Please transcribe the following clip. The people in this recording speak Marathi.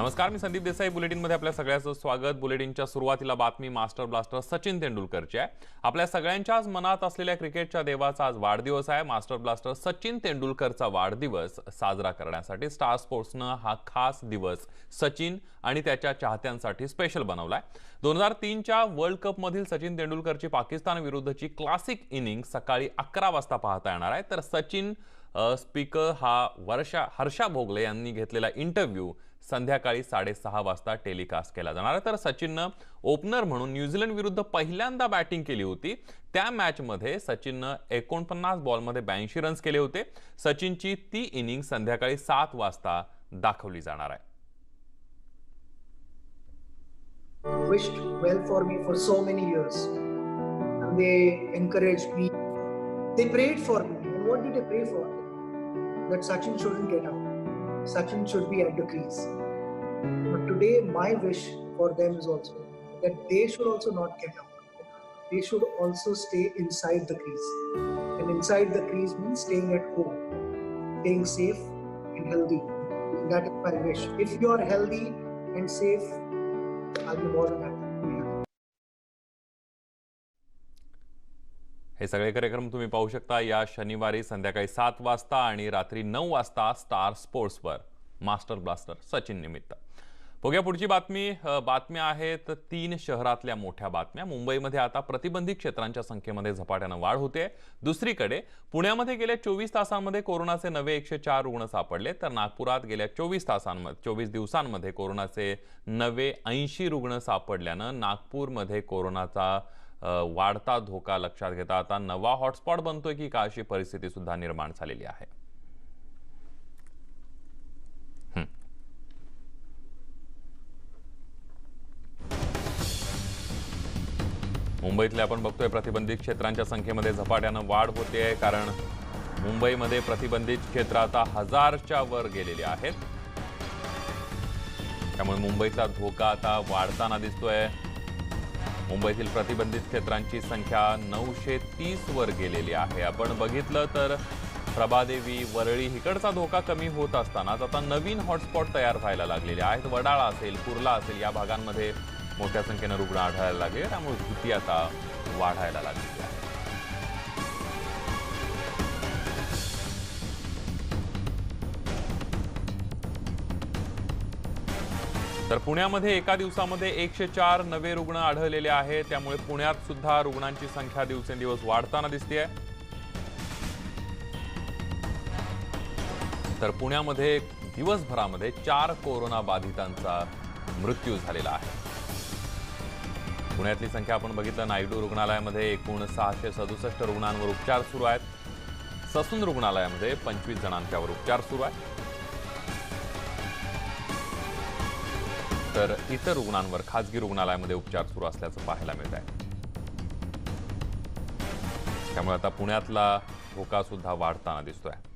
नमस्कार मी संदीप देसाई. बुलेटिनमध्ये आपल्या सगळ्याचं स्वागत. बुलेटिनच्या सुरुवातीला बातमी मास्टर ब्लास्टर सचिन तेंडुलकरची आहे. आपल्या सगळ्यांच्याच मनात असलेल्या क्रिकेटच्या देवाचा आज वाढदिवस आहे. मास्टर ब्लास्टर सचिन तेंडुलकरचा वाढदिवस साजरा करण्यासाठी स्टार स्पोर्ट्सनं हा खास दिवस सचिन आणि त्याच्या चाहत्यांसाठी स्पेशल बनवलाय. दोन हजार तीनच्या वर्ल्ड कपमधील सचिन तेंडुलकरची पाकिस्तान विरुद्धची क्लासिक इनिंग सकाळी अकरा वाजता पाहता येणार आहे. तर सचिन स्पीकर हा वर्षा हर्षा भोगले यांनी घेतलेला इंटरव्ह्यू संध्याकाळी साडेसहा वाजता टेलिकास्ट केला जाणार तर सचिननं ओपनर म्हणून न्यूझीलंड विरुद्ध पहिल्यांदा बॅटिंग केली होती त्या मॅचमध्ये सचिननं एकोणपन्नास बॉलमध्ये ब्याऐंशी रन्स केले होते सचिनची ती इनिंग संध्याकाळी सात वाजता दाखवली जाणार आहे wished well for me for so many years. And they encouraged me. They prayed for me. And what did they pray for? That Sachin shouldn't get out. Sachin should be at the crease. But today, my wish for them is also that they should also not get out. They should also stay inside the crease. And inside the crease means staying at home, staying safe and healthy. That is my wish. If you are healthy and safe, I'll be more than happy. हे सगळे कार्यक्रम तुम्ही पाहू शकता या शनिवारी संध्याकाळी सात वाजता आणि रात्री नऊ वाजता स्टार स्पोर्ट्सवर मास्टर ब्लास्टर सचिन निमित्त. बघूया पुढची बातमी. बातम्या आहेत तीन शहरातल्या मोठ्या बातम्या. मुंबईमध्ये आता प्रतिबंधित क्षेत्रांच्या संख्येमध्ये झपाट्यानं वाढ होते. दुसरीकडे पुण्यामध्ये गेल्या चोवीस तासांमध्ये कोरोनाचे नवे एकशे चार रुग्ण सापडले तर नागपुरात गेल्या चोवीस तासांमध्ये चोवीस दिवसांमध्ये कोरोनाचे नवे ऐंशी रुग्ण सापडल्यानं नागपूरमध्ये कोरोनाचा वाढता धोका लक्षात घेता आता नवा हॉटस्पॉट बनतोय की का अशी परिस्थिती सुद्धा निर्माण झालेली आहे? मुंबईतले आपण बघतोय प्रतिबंधित क्षेत्रांच्या संख्येमध्ये झपाट्यानं वाढ होते आहे कारण मुंबईमध्ये प्रतिबंधित क्षेत्र आता हजारच्या वर गेलेले आहेत. त्यामुळे मुंबईचा धोका आता वाढताना दिसतोय. मुंबईतील प्रतिबंधित क्षेत्रांची संख्या नऊशे तीसवर गेलेली आहे. आपण बघितलं तर प्रभादेवी वरळी इकडचा धोका कमी होत असतानाच आता नवीन हॉटस्पॉट तयार व्हायला लागलेले आहेत. वडाळा असेल कुर्ला असेल या भागांमध्ये मोठ्या संख्येनं रुग्ण आढळायला लागले. त्यामुळे भीती आता वाढायला लागली. तर पुण्यामध्ये एका दिवसामध्ये एकशे चार नवे रुग्ण आढळलेले आहेत. त्यामुळे पुण्यात सुद्धा रुग्णांची संख्या दिवसेंदिवस वाढताना दिसते तर पुण्यामध्ये दिवसभरामध्ये चार कोरोना बाधितांचा मृत्यू झालेला आहे. पुण्यातली संख्या आपण बघितलं नायडू रुग्णालयामध्ये एकूण सहाशे सदुसष्ट रुग्णांवर उपचार सुरू आहेत. ससून रुग्णालयामध्ये पंचवीस जणांच्यावर उपचार सुरू आहेत. तर इतर रुग्णांवर खाजगी रुग्णालयामध्ये उपचार सुरू असल्याचं पाहायला मिळत आहे. त्यामुळे आता पुण्यातला धोका सुद्धा वाढताना दिसतोय.